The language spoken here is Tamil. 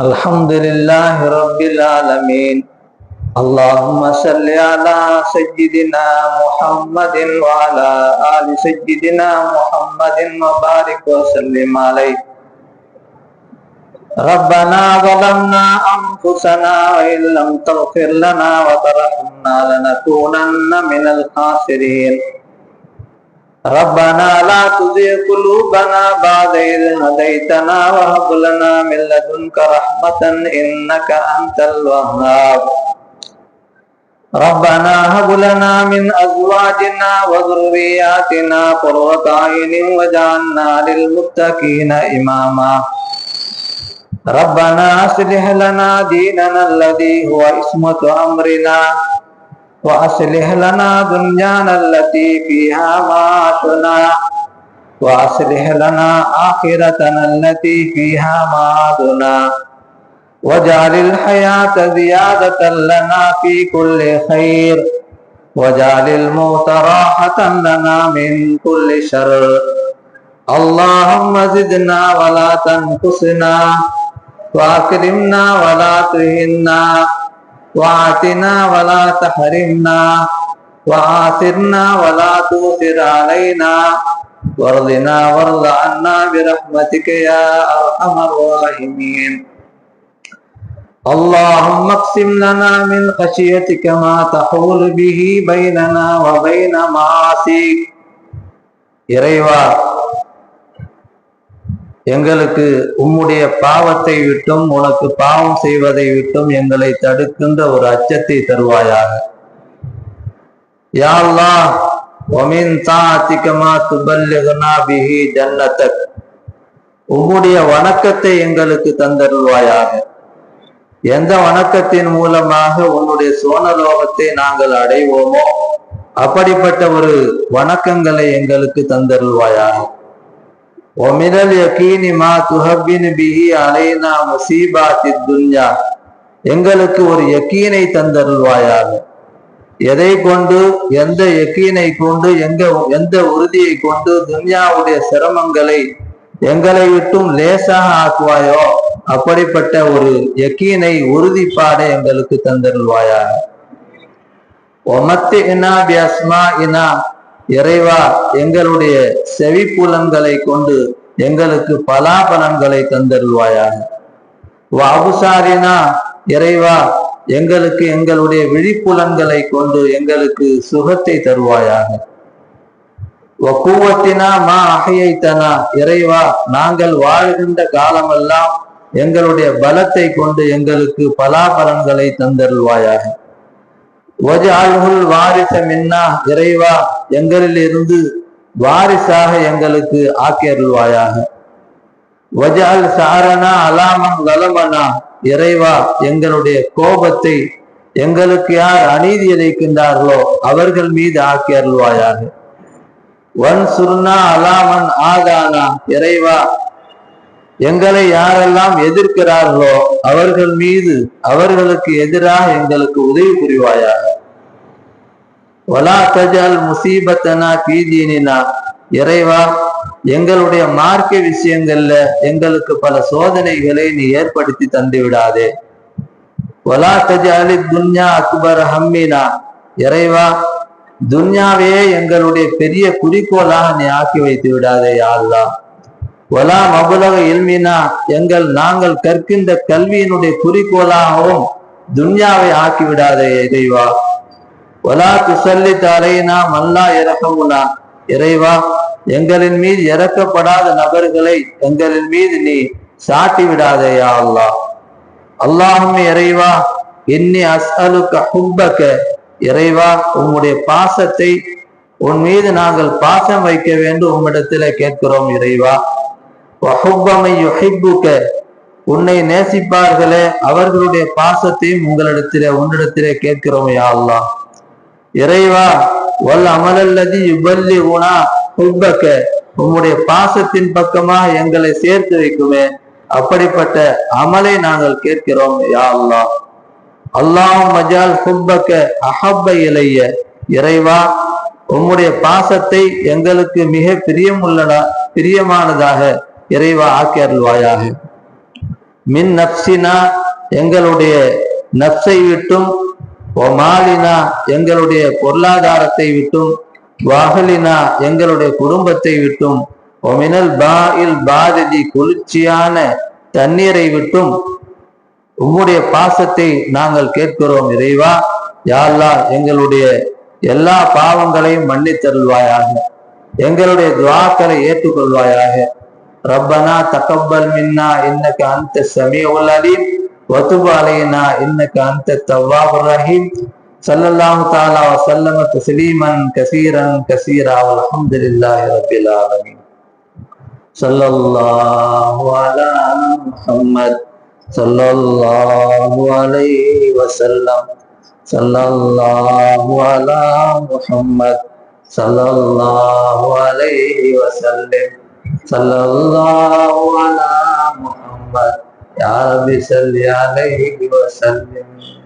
الحمد لله رب العالمين اللهم صل على سيدنا محمد وعلى آل سيدنا محمد وبارك وسلم عليه ربنا ظلمنا أنفسنا وإن لم تغفر لنا وترحمنا لنكونن من الخاسرين ربنا لا تزغ قلوبنا بعد إذ هديتنا وهب لنا من لدنك رحمة إنك أنت الوهاب. ربنا هب لنا من أزواجنا وذرياتنا قرة أعين واجعلنا للمتقين إماما. ربنا أصلح لنا ديننا الذي هو عصمة أمرنا. وأصلح لنا دنيانا التي فيها معاشنا. وأصلح لنا آخرتنا التي فيها معادنا. واجعل الحياة زيادة لنا في كل خير. واجعل الموت راحة لنا من كل شر. اللهم زدنا ولا تنقصنا. وأكرمنا ولا تهنا. وآتنا ولا تحرمنا وآثرنا ولا تؤثر علينا وارضنا وارض عنا برحمتك يا أرحم الراحمين اللهم اقسم لنا من خشيتك ما تحول به بيننا وبين معاصيك இறைவா எங்களுக்கு உம்முடைய பாவத்தை விட்டும் உனக்கு பாவம் செய்வதை விட்டும் எங்களை தடுக்கின்ற ஒரு அச்சத்தை தருவாயாக. யாழ்லா ஒமின் தாத்திகமா துபல்லிகனா பிஹி ஜன்னத்தக். உம்முடைய வணக்கத்தை எங்களுக்கு தந்தருவாயாக எந்த வணக்கத்தின் மூலமாக உன்னுடைய சோனலோகத்தை நாங்கள் அடைவோமோ அப்படிப்பட்ட ஒரு வணக்கங்களை எங்களுக்கு தந்தருள்வாயாக. ومن اليقين ما تهبن به علينا مصيبات الدنيا எங்களுக்கு ஒரு யக்கீனை தந்தருள்வாயாக எதை கொண்டு எந்த யக்கீனை கொண்டு எங்க எந்த உறுதியை கொண்டு துன்யாவுடைய சிரமங்களை எங்களை விட்டும் லேசாக ஆக்குவாயோ அப்படிப்பட்ட ஒரு யக்கீனை உறுதிப்பாட எங்களுக்கு தந்தருள்வாயாக ஒமத்து இனா பியஸ்மா இனா இறைவா எங்களுடைய செவிப்புலன்களை கொண்டு எங்களுக்கு பலாபலன்களை தந்தருள்வாயாக. வாபுசாரினா இறைவா எங்களுக்கு எங்களுடைய விழிப்புலன்களை கொண்டு எங்களுக்கு சுகத்தை தருவாயாக. கூவத்தினா மா அகையைத்தனா இறைவா நாங்கள் வாழ்கின்ற காலமெல்லாம் எங்களுடைய பலத்தை கொண்டு எங்களுக்கு பலாபலன்களை தந்தருள்வாயாக. ஒஜால்குல் வாரிச மின்னா இறைவா எங்களில் இருந்து வாரிசாக எங்களுக்கு ஆக்கியருள்வாயாக. வஜால் சாரணா அலாமன் கலமனா இறைவா எங்களுடைய கோபத்தை எங்களுக்கு யார் அநீதி இழைக்கின்றார்களோ அவர்கள் மீது ஆக்கி அருள்வாயாக வன் சுர்ணா அலாமன் ஆகானா இறைவா எங்களை யாரெல்லாம் எதிர்க்கிறார்களோ அவர்கள் மீது அவர்களுக்கு எதிராக எங்களுக்கு உதவி புரிவாயாக. வலா தஜால் முசீபத்தனா பீதீனினா இறைவா எங்களுடைய மார்க்க விஷயங்கள்ல எங்களுக்கு பல சோதனைகளை நீ ஏற்படுத்தி தந்து விடாதே வலா தஜாலி துன்யா அக்பர் ஹம்மினா? இறைவா துன்யாவே எங்களுடைய பெரிய குறிக்கோளாக நீ ஆக்கி வைத்து விடாதே யாருலா ஒலா மபுலக இல்மினா? எங்கள் நாங்கள் கற்கின்ற கல்வியினுடைய குறிக்கோளாகவும் துன்யாவை ஆக்கி விடாதே இறைவா. வலா துசல்லி தலையினா மல்லா இறக்கமுனா. இறைவா எங்களின் மீது இறக்கப்படாத நபர்களை எங்களின் மீது நீ சாட்டி விடாதேயா அல்லா. அல்லாஹும் இறைவா இன்னி அஸ்அலுக்க ஹுப்பக்க இறைவா உம்முடைய பாசத்தை உன் மீது நாங்கள் பாசம் வைக்க வேண்டும் உம்மிடத்தில கேட்கிறோம் இறைவா. உன்னை நேசிப்பார்களே அவர்களுடைய பாசத்தையும் உங்களிடத்திலே உன்னிடத்திலே கேட்கிறோம் யா அல்லா. இறைவா வல் அமலல்லதி யுபல்லி உனா உப்பக்க உம்முடைய பாசத்தின் பக்கமாக எங்களை சேர்த்து வைக்குமே. அப்படிப்பட்ட அமலை நாங்கள் கேட்கிறோம் யா அல்லா அல்லாஹும் மஜால் ஹுப்பக்க அஹப்ப இலைய. இறைவா உம்முடைய பாசத்தை எங்களுக்கு மிக பிரியமுள்ளதா பிரியமானதாக இறைவா ஆக்கியருள்வாயாக. மின் நப்சினா எங்களுடைய நப்சை விட்டும் ஒமாலினா எங்களுடைய பொருளாதாரத்தை விட்டும் வாகலினா எங்களுடைய குடும்பத்தை விட்டும் ஒமினல் பாயில் பாததி குளிர்ச்சியான தண்ணீரை விட்டும் உம்முடைய பாசத்தை நாங்கள் கேட்கிறோம் இறைவா. யாழ்லா எங்களுடைய எல்லா பாவங்களையும் மன்னித்தருள்வாயாக. எங்களுடைய துவாக்களை ஏற்றுக்கொள்வாயாக. ரப்பனா தகப்பல் மின்னா இன்னக்கு அந்த சமய அலீம். وتب علينا إنك أنت التواب الرحيم. صلى الله تعالى وسلم تسليما كثيرا كثيرا والحمد لله رب العالمين. صلى الله على محمد صلى الله عليه وسلم. صلى الله على محمد صلى الله عليه وسلم. صلى الله على محمد. या भी सल्लल्लाहु अलैहि वसल्लम